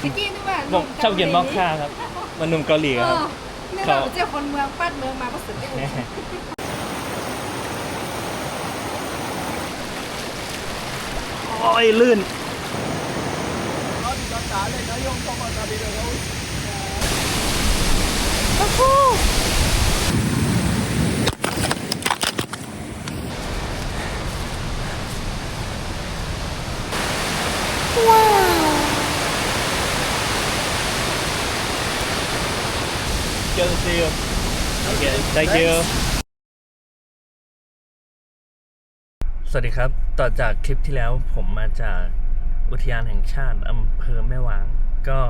เมื่อกี้นึกว่าผมชอบกินมอคค่าครับมันหนุ่มเกาหลีเอครับอนึกว่าเจ้าคนเมืองปัดเมืองมาก็สุดยอดโอ้ยลื่นเจอซิล โอเค thank you สวัสดีครับ ต่อจากคลิปที่แล้วผมมาจากอุทยานแห่งชาติอำเภอแม่วาง ก็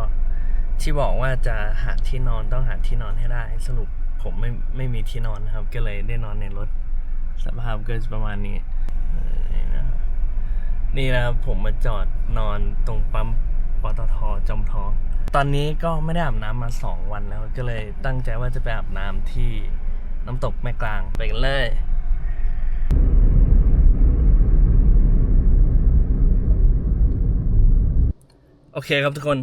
ที่บอกว่าจะหาที่นอนต้องหาที่นอนให้ได้ สรุปผมไม่ไม่มีที่นอนนะครับ ก็เลยได้นอนในรถ สภาพก็จะประมาณนี้นี่นะนี่นะครับผมมาจอดนอนตรงปั๊มปตทจอมทอง ตอนนี้ก็ไม่ได้อาบน้ำมาสองวันแล้วก็เลยตั้งใจว่าจะไปอาบน้ำที่น้ำตกแม่กลางไปกันเลยโอเคครับทุกคน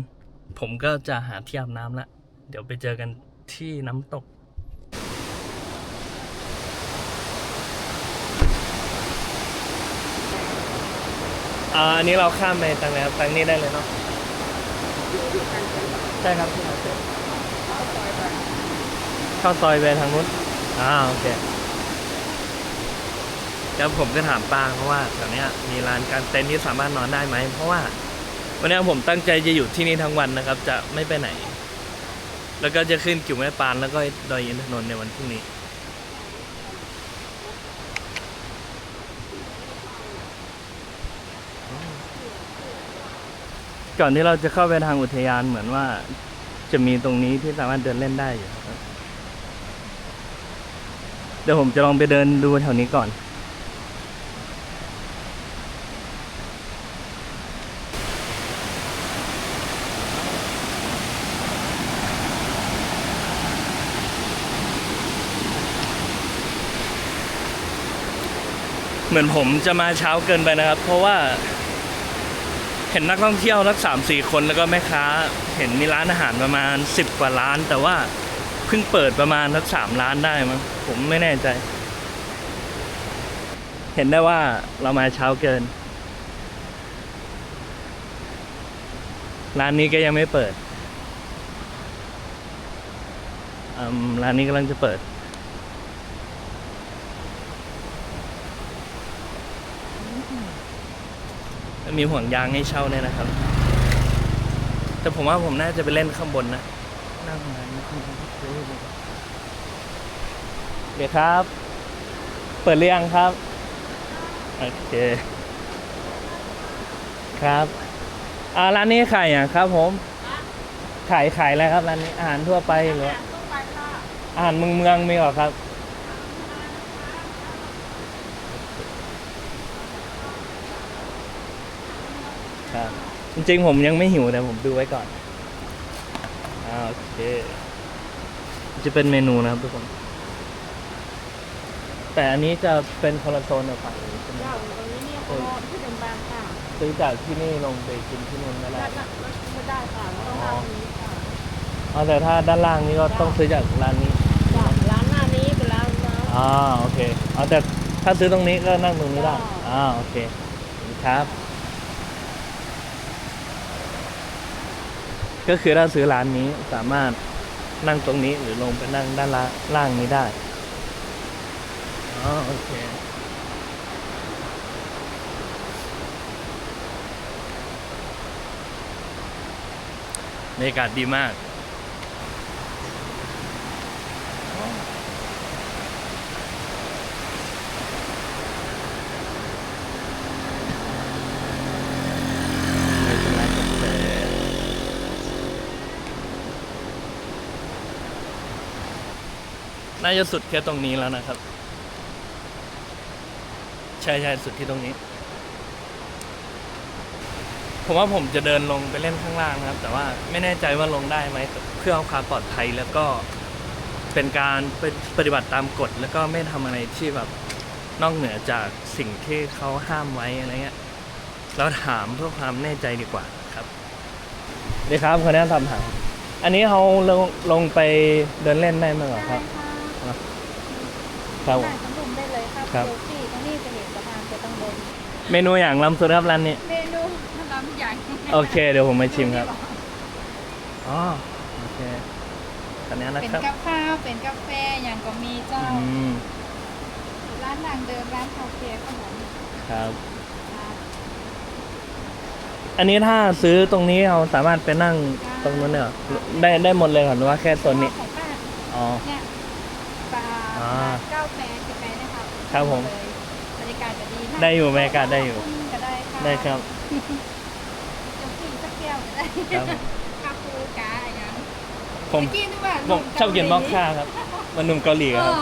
ผมก็จะหาที่อาบน้ำละเดี๋ยวไปเจอกันที่น้ำตกอ่าอันนี้เราข้ามไปทางไหนครังนี้ได้เลยเนาะ ใช่ครับที่เราเจอเข้าซอยไปทางนู้นอ่าโอเคแล้วผมก็ถามป้าเพราะว่าแถวเนี้ยมีร้านกางเต็นท์ที่สามารถนอนได้ไหมเพราะว่าวันนี้ผมตั้งใจจะอยู่ที่นี่ทั้งวันนะครับ จะไม่ไปไหน แล้วก็จะขึ้นกิ่วแม่ปานแล้วก็ดอยอินทนนท์ในวันพรุ่งนี้ ก่อนที่เราจะเข้าไปทางอุทยานเหมือนว่า จะมีตรงนี้ที่สามารถเดินเล่นได้อยู่ครับเดี๋ยวผมจะลองไปเดินดูแถวนี้ก่อน เหมือนผมจะมาเช้าเกินไปนะครับ เพราะว่า เห็นนักท่องเที่ยวนักสามสี่คนแล้วก็แม่ค้า เห็นมีร้านอาหารประมาณสิบกว่าร้าน แต่ว่าเพิ่งเปิดประมาณสักสามร้านได้มั้งผมไม่แน่ใจ เห็นได้ว่าเรามาเช้าเกิน ร้านนี้ก็ยังไม่เปิดอืมร้านนี้กำลังจะเปิด มีห่วงยางให้เช่าเนี่ยนะครับ แต่ผมว่าผมน่าจะไปเล่นข้างบนนะนั่งมาเดี๋ยวครับ เปิดเรียงครับ โอเค ครับอ่าร้านนี้ขายอย่างครับผมขายขายอะไรครับร้านนี้อาหารทั่วไปหรือว่าอาหารเมืองเมืองมีหรอครับ จริงๆผมยังไม่หิวแต่ผมดูไว้ก่อนอ่าโอเค จะเป็นเมนูนะครับทุกคน แต่อันนี้จะเป็นคนละโซนกับฝั่งนี้ใช่ไหมเจ้าตรงนี้เนี่ยเขาที่เป็นบางค่ะซื้อจากที่นี่ลงไปกินที่นู่นไม่ได้ด้านหน้าไม่ได้ค่ะต้องร้านนี้ค่ะอ๋อแต่ถ้าด้านล่างนี่ก็ต้องซื้อจากร้านนี้ จ้ะร้านหน้านี้เป็นร้านน้อ๋อโอเค อ๋อแต่ถ้าซื้อตรงนี้ก็นั่งตรงนี้ได้ได้อ่าโอเคขอบคุณครับ ก็คือถ้าซื้อร้านนี้สามารถนั่งตรงนี้หรือลงไปนั่งด้านล่างล่างนี้ได้อ๋อโอเคบรรยากาศดีมาก ไม่เป็นไรครับแต่ น่าจะสุดแค่ตรงนี้แล้วนะครับ ใช่ใช่สุดที่ตรงนี้ ผมว่าผมจะเดินลงไปเล่นข้างล่างนะครับ แต่ว่าไม่แน่ใจว่าลงได้ไหมเพื่อความปลอดภัยแล้วก็เป็นการปฏิบัติตามกฎแล้วก็ไม่ทำอะไรที่แบบนอกเหนือจากสิ่งที่เขาห้ามไว้อะไรเงี้ยเราถามเพื่อความแน่ใจดีกว่าครับดีครับคนนี้ทำหาอันนี้เขาลงลงไปเดินเล่นได้ไหมหรอครับ ครับผมได้สำรวมได้เลยครับครับเดี๋ยวพี่ตรงนี้จะเห็นสะพานจะต้องบน เมนูอย่างล้ำสุดครับร้านนี้ เมนูน้ำใหญ่โอเค เดี๋ยวผมมาชิมครับอ๋อโอเคอันนี้นะเป็นครับ กับข้าว เป็นกาแฟ อย่างก็มีเจ้า อืม ร้านดังเดิม ร้านคาเฟ่ขนมครับครับ อันนี้ถ้าซื้อตรงนี้เราสามารถไปนั่งตรงนู้นเนี่ยเหรอได้ได้หมดเลยเหรอหรือว่าแค่โซนนี้ ของป้าอ๋อ เนี่ยปลาอ่า เก้าแปดสิบแปดนะครับครับผม บรรยากาศจะดีนะได้อยู่บรรยากาศได้อยู่ ก็ได้ค่ะได้ครับจะกินสักแก้วก็ได้ครับผมคาปูกาอะไรอย่างผมกินด้วยผมชอบกินม็อกค่าครับ มันหนุ่มเกาหลีเอครับ อ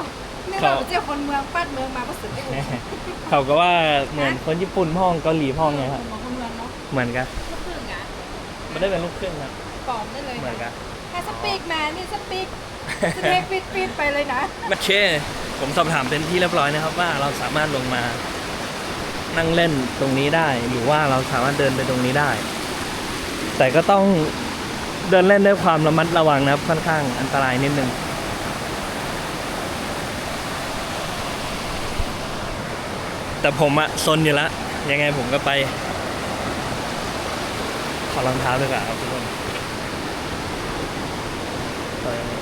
นี่เราเจ้าคนเมืองปัดเมืองมาก็สุดที่เขาก็ว่าเหมือนคนญี่ปุ่นพ่องเกาหลีพ่องไงครับของคนเมืองเนาะเหมือนกันลูกครึ่งอะไม่ได้เป็นลูกครึ่งครับ ปลอมได้เลยเหมือนกัน ถ้าสปีกมานี่สปีก สเปกปิดปิดไปเลยนะ โอเค ผมสอบถามเป็นที่เรียบร้อยนะครับว่าเราสามารถลงมานั่งเล่นตรงนี้ได้ หรือว่าเราสามารถเดินไปตรงนี้ได้ แต่ก็ต้องเดินเล่นด้วยความระมัดระวังนะครับค่อนข้างอันตรายนิดนึงแต่ผมอะซนอยู่แล้วยังไงผมก็ไป ขอรองเท้าด้วยกันครับทุกคนต่อยังไง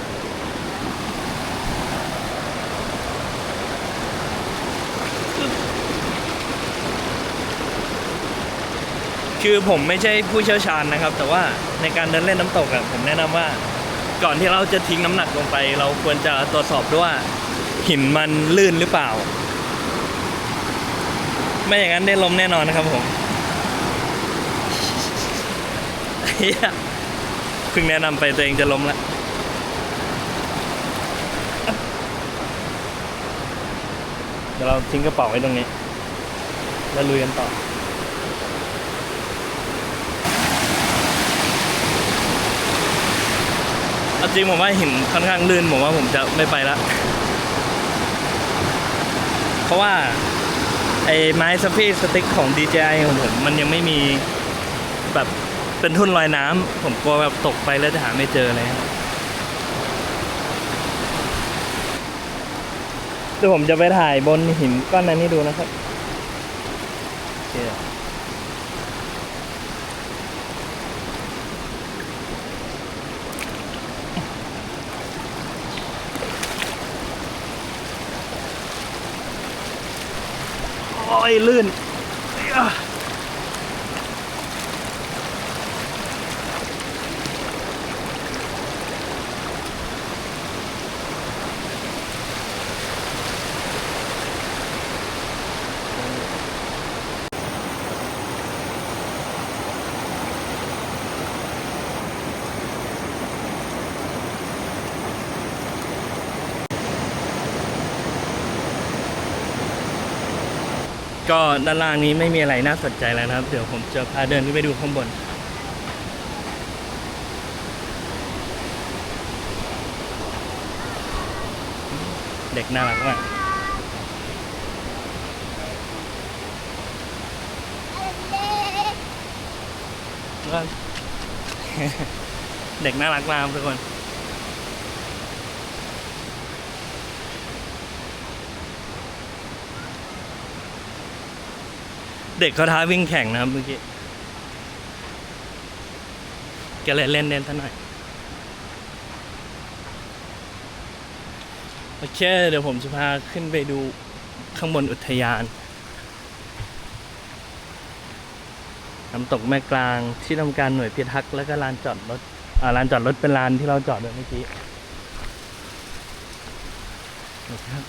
คือผมไม่ใช่ผู้เชี่ยวชาญนะครับ แต่ว่าในการเดินเล่นน้ำตกอะผมแนะนำว่า ก่อนที่เราจะทิ้งน้ำหนักลงไป เราควรจะตรวจสอบด้วยว่าหินมันลื่นหรือเปล่า ไม่อย่างนั้นได้ล้มแน่นอนนะครับผมเพียเพิ่งแนะนำไปตัวเองจะล้มแล้วเดี๋ยวเราทิ้งกระเป๋าไว้ตรงนี้ แล้วลุยกันต่อ เอาจริงผมว่าหินค่อนข้างลื่นผมว่าผมจะไม่ไปละ เพราะว่าไอ้ไม้สฟีสติ๊กของ DJI ของผมมันยังไม่มีแบบเป็นทุ่นลอยน้ำผมกลัวแบบตกไปแล้วจะหาไม่เจอเลยเดี๋ยวผมจะไปถ่ายบนหินก้อนนั้นให้ดูนะครับ โอเค ยลื่น ก็ด้านล่างนี้ไม่มีอะไรน่าสนใจแล้วนะครับ เดี๋ยวผมจะพาเดินขึ้นไปดูข้างบน เด็กน่ารักมากเด็กน่ารักมากทุกคน เด็กเขาท้าวิ่งแข่งนะครับเมื่อกี้ก็เลยเล่นเล่นซะหน่อย โอเค เดี๋ยวผมจะพาขึ้นไปดูข้างบนอุทยาน น้ำตกแม่กลางที่ทำการหน่วยพิทักษ์แล้วก็ลานจอดรถอ่าลานจอดรถเป็นลานที่เราจอดเมื่อกี้นะครับ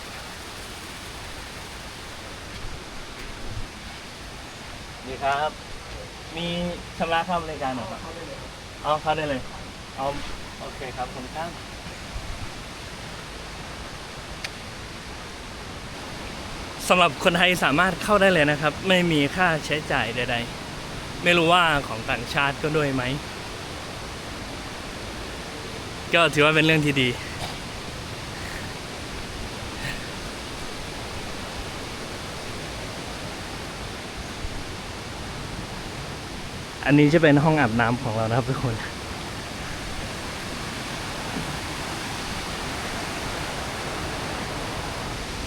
ครับ มีชำระค่าบริการหรอครับเอาเข้าได้เลย เอาโอเคครับผมครับสำหรับคนไทยสามารถเข้าได้เลยนะครับ ไม่มีค่าใช้จ่ายใด ๆ ไม่รู้ว่าของต่างชาติก็ด้วยไหม ก็ถือว่าเป็นเรื่องที่ดี อันนี้จะเป็นห้องอาบน้ำของเรานะครับทุกคน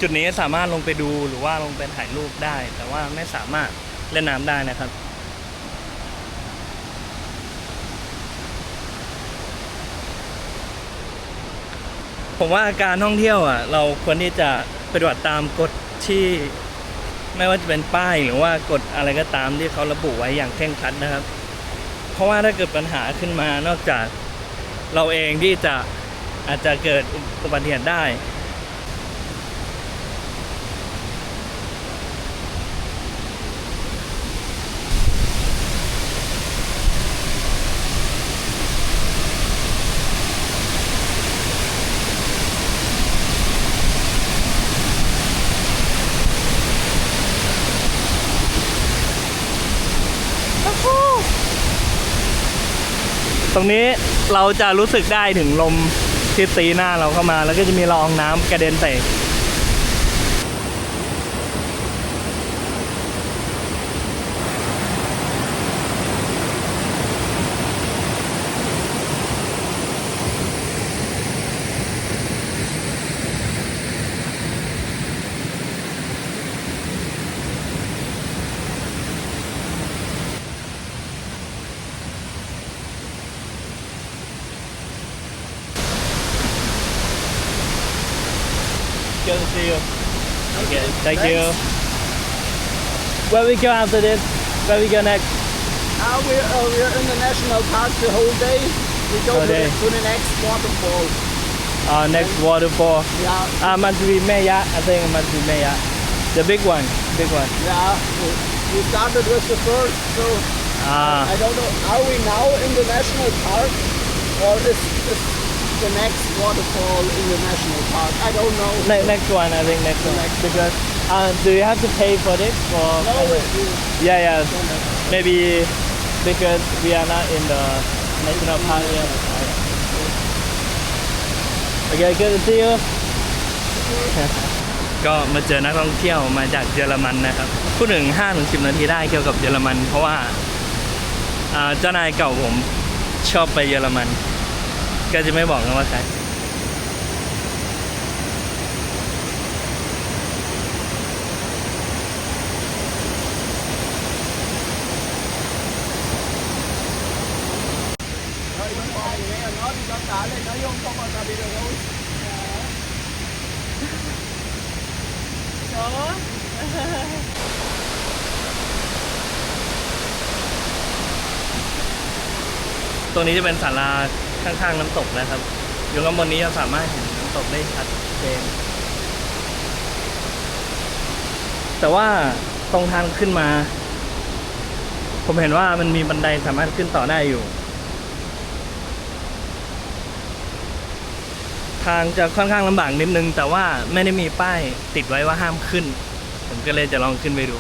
จุดนี้สามารถลงไปดูหรือว่าลงไปถ่ายรูปได้ แต่ว่าไม่สามารถเล่นน้ำได้นะครับ ผมว่าการท่องเที่ยวอะ เราควรที่จะปฏิบัติตามกฎที่ ไม่ว่าจะเป็นป้ายหรือว่ากฎอะไรก็ตามที่เขาระบุไว้อย่างเคร่งครัดนะครับ เพราะว่าถ้าเกิดปัญหาขึ้นมานอกจากเราเองที่จะอาจจะเกิดอุบัติเหตุได้ ตรงนี้เราจะรู้สึกได้ถึงลมที่ตีหน้าเราเข้ามา แล้วก็จะมีละอองน้ำกระเด็นใส่ you. Okay, thank you. Where we go after this? Where we go next? Uh, we're, uh, we're in the national park the whole day. We go to, the, to the next waterfall. Uh, next waterfall. Yeah, Uh, must be Meya. I think it must be Meya. The big one. Big one. yeah. We, we started with the first, so Ah, I don't know. Are we now in the national park, or is, is the next waterfall in the national park? I don't know. ne- next one. I think next one. Next. Because uh, do you have to pay for this? Or No, we, we yeah, yeah. don't have- Maybe because we are not in the national park yet. Okay, good to see you. ก็มาเจอนักท่องเที่ยวมาจากเยอรมันนะครับพูดถึง5ถึง10 นาทีได้เกี่ยวกับเยอรมัน เพราะว่าอ่าเจ้านายเก่าผมชอบไปเยอรมัน ก็จะไม่บอกนะว่าใครตัวนี้จะเป็นศาลา ข้างๆน้ำตกนะครับ อยู่ข้างบนนี้จะสามารถเห็นน้ำตกได้ชัดเจนแต่ว่าตรงทางขึ้นมา ผมเห็นว่ามันมีบันไดสามารถขึ้นต่อได้อยู่ ทางจะค่อนข้างลำบากนิดนึง แต่ว่าไม่ได้มีป้ายติดไว้ว่าห้ามขึ้น ผมก็เลยจะลองขึ้นไปดู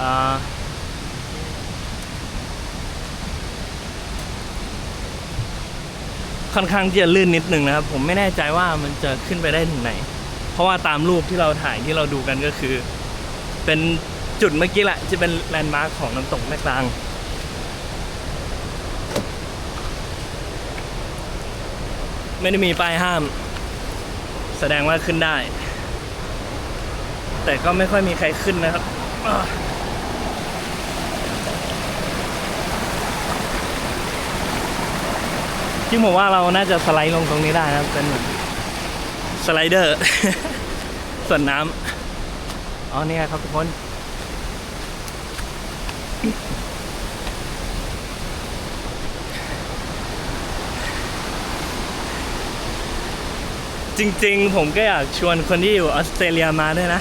อ่า ค่อนข้างที่จะลื่นนิดนึงนะครับ ผมไม่แน่ใจว่ามันจะขึ้นไปได้ถึงไหน เพราะว่าตามรูปที่เราถ่ายที่เราดูกันก็คือ เป็นจุดเมื่อกี้แหละที่เป็นแลนด์มาร์คของน้ำตกแม่กลางไม่ได้มีป้ายห้าม แสดงว่าขึ้นได้ แต่ก็ไม่ค่อยมีใครขึ้นนะครับ อ่าจริงผมว่าเราน่าจะสไลด์ลงตรงนี้ได้นะเป็นเหมือนสไลเดอร์ส่วนน้ำอ๋อนี่ไงครับทุกคนจริงๆ ผมก็อยากชวนคนที่อยู่ออสเตรเลียมาด้วยนะ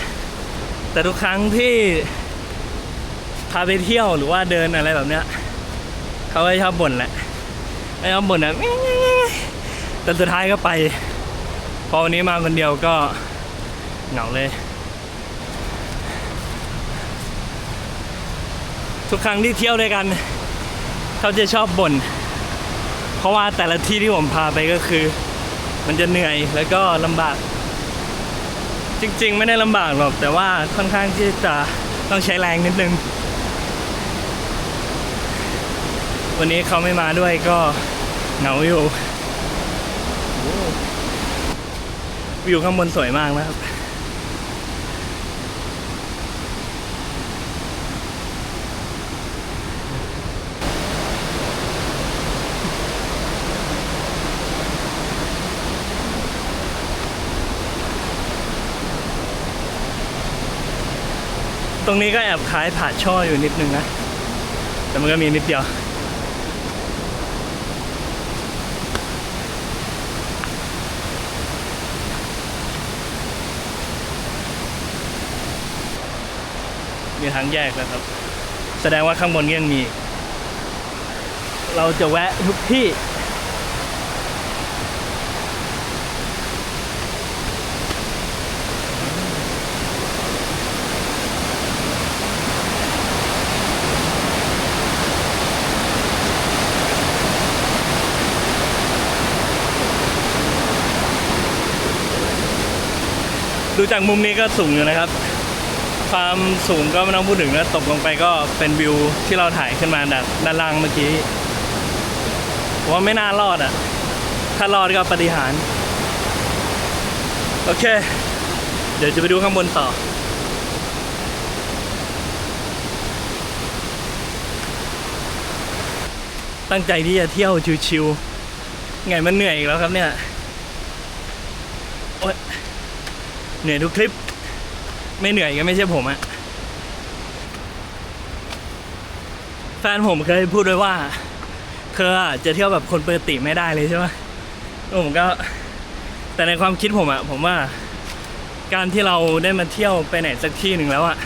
แต่ทุกครั้งที่พาไปเที่ยวหรือว่าเดินอะไรแบบเนี้ย เขาก็ชอบบ่นแหละ ไม่ชอบบ่นนะแต่สุดท้ายก็ไป พอวันนี้มาคนเดียวก็เหงาเลย ทุกครั้งที่เที่ยวด้วยกัน เขาจะชอบบ่น เพราะว่าแต่ละที่ที่ผมพาไปก็คือ มันจะเหนื่อยแล้วก็ลำบาก จริงๆ ไม่ได้ลำบากหรอกแต่ว่าค่อนข้างที่จะต้องใช้แรงนิดนึง วันนี้เขาไม่มาด้วยก็ เหงาอยู่วิวข้างบนสวยมากนะครับ ตรงนี้ก็แอบคล้ายผาช่ออยู่นิดนึงนะ แต่มันก็มีนิดเดียว มีทางแยกแล้วครับ แสดงว่าข้างบนก็ยังมี เราจะแวะทุกที่ ดูจากมุมนี้ก็สูงอยู่นะครับ ความสูงก็ไม่ต้องพูดถึงนะตกลงไปก็เป็นวิวที่เราถ่ายขึ้นมาจากด้านล่างเมื่อกี้ว่าไม่น่ารอดอะ ถ้ารอดก็ปฏิหารย์โอเค เดี๋ยวจะไปดูข้างบนต่อ ตั้งใจที่จะเที่ยวชิวๆไงมันเหนื่อยอีกแล้วครับเนี่ย เหนื่อยทุกคลิป ไม่เหนื่อยก็ไม่ใช่ผมอะแฟนผมเคยพูดไว้ว่า เธอจะเที่ยวแบบคนปกติไม่ได้เลยใช่ไหมแล้วผมก็ แต่ในความคิดผมอะผมว่า การที่เราได้มาเที่ยวไปไหนสักที่หนึ่งแล้วอะ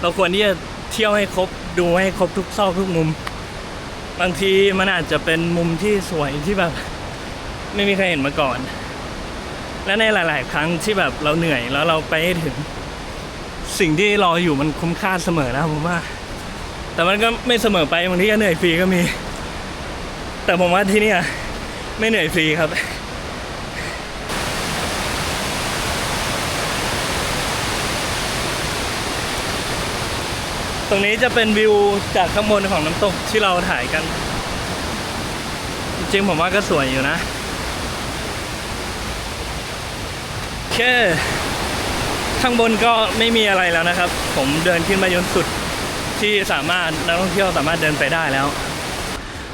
เราควรที่จะเที่ยวให้ครบดูให้ครบทุกซอกทุกมุม บางทีมันอาจจะเป็นมุมที่สวยที่แบบ ไม่มีใครเห็นมาก่อน และในหลาย ๆ ครั้งที่แบบเราเหนื่อยแล้วเราไปให้ถึง สิ่งที่รออยู่มันคุ้มค่าเสมอนะผมว่า แต่มันก็ไม่เสมอไปบางทีก็เหนื่อยฟรีก็มี แต่ผมว่าที่นี่ไม่เหนื่อยฟรีครับตรงนี้จะเป็นวิวจากข้างบนของน้ำตกที่เราถ่ายกัน จริงผมว่าก็สวยอยู่นะโอเค ข้างบนก็ไม่มีอะไรแล้วนะครับ ผมเดินขึ้นมาจนสุดที่สามารถนักท่องเที่ยวสามารถเดินไปได้แล้ว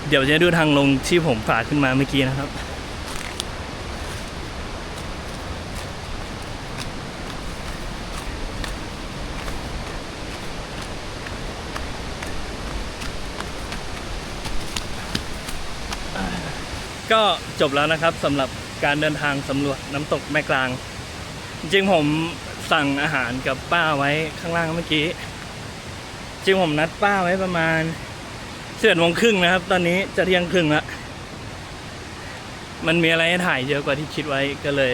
เดี๋ยวจะดูทางลงที่ผมฝากขึ้นมาเมื่อกี้นะครับก็จบแล้วนะครับสำหรับการเดินทางสำรวจน้ำตกแม่กลาง จริงผม สั่งอาหารกับป้าไว้ข้างล่างเมื่อกี้ จริงผมนัดป้าไว้ประมาณเสิบโมงครึ่งนะครับ ตอนนี้จะเที่ยงครึ่งละมันมีอะไรให้ถ่ายเยอะกว่าที่คิดไว้ก็เลย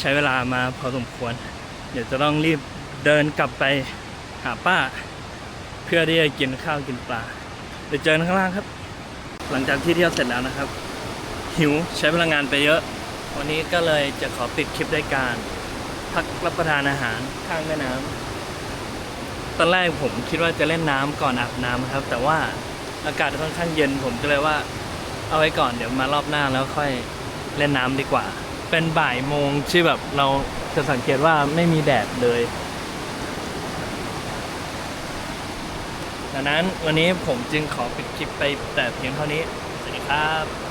ใช้เวลามาพอสมควร เดี๋ยวจะต้องรีบเดินกลับไปหาป้า เพื่อที่จะกินข้าวกินปลาเดี๋ยวเจอกันข้างล่างครับ หลังจากที่เที่ยวเสร็จแล้วนะครับ หิวใช้พลังงานไปเยอะ วันนี้ก็เลยจะขอปิดคลิปด้วยการ พักรับประทานอาหารข้างแม่น้ำตอนแรกผมคิดว่าจะเล่นน้ำก่อนอาบน้ำครับ แต่ว่าอากาศค่อนข้างเย็นผมก็เลยว่า เอาไว้ก่อนเดี๋ยวมารอบหน้าแล้วค่อยเล่นน้ำดีกว่า เป็นบ่ายโมงที่แบบเราจะสังเกตว่าไม่มีแดดเลยดังนั้นวันนี้ผมจึงขอปิดคลิปไปแต่เพียงเท่านี้ สวัสดีครับ